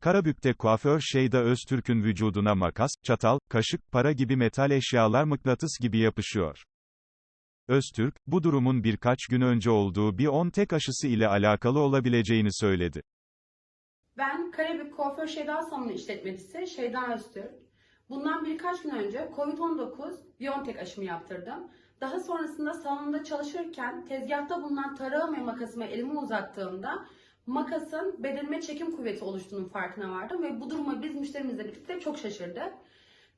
Karabük'te kuaför Şeyda Öztürk'ün vücuduna makas, çatal, kaşık, para gibi metal eşyalar mıknatıs gibi yapışıyor. Öztürk, bu durumun birkaç gün önce olduğu bir 10 tek aşısı ile alakalı olabileceğini söyledi. Ben Karabük Kuaför Şeyda Salonu işletmecisi Şeyda Öztürk. Bundan birkaç gün önce COVID-19 Biontech aşımı yaptırdım. Daha sonrasında salonda çalışırken tezgahta bulunan tarağım ve makasıma elimi uzattığımda makasın bedenime çekim kuvveti oluştuğunun farkına vardım ve bu duruma biz müşterimizle birlikte çok şaşırdık.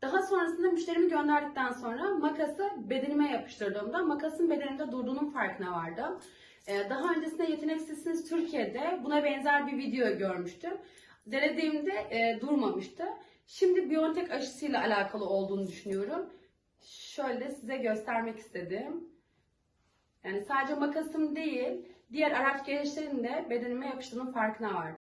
Daha sonrasında müşterimi gönderdikten sonra makası bedenime yapıştırdığımda makasın bedenimde durduğunun farkına vardım. Ee, Daha öncesinde Yeteneksizsiniz Türkiye'de buna benzer bir video görmüştüm. Denediğimde e, durmamıştı. Şimdi Biontech aşısıyla alakalı olduğunu düşünüyorum. Şöyle size göstermek istedim. Yani sadece makasım değil, diğer araç gereçlerin de bedenime yapıştığının farkına vardım.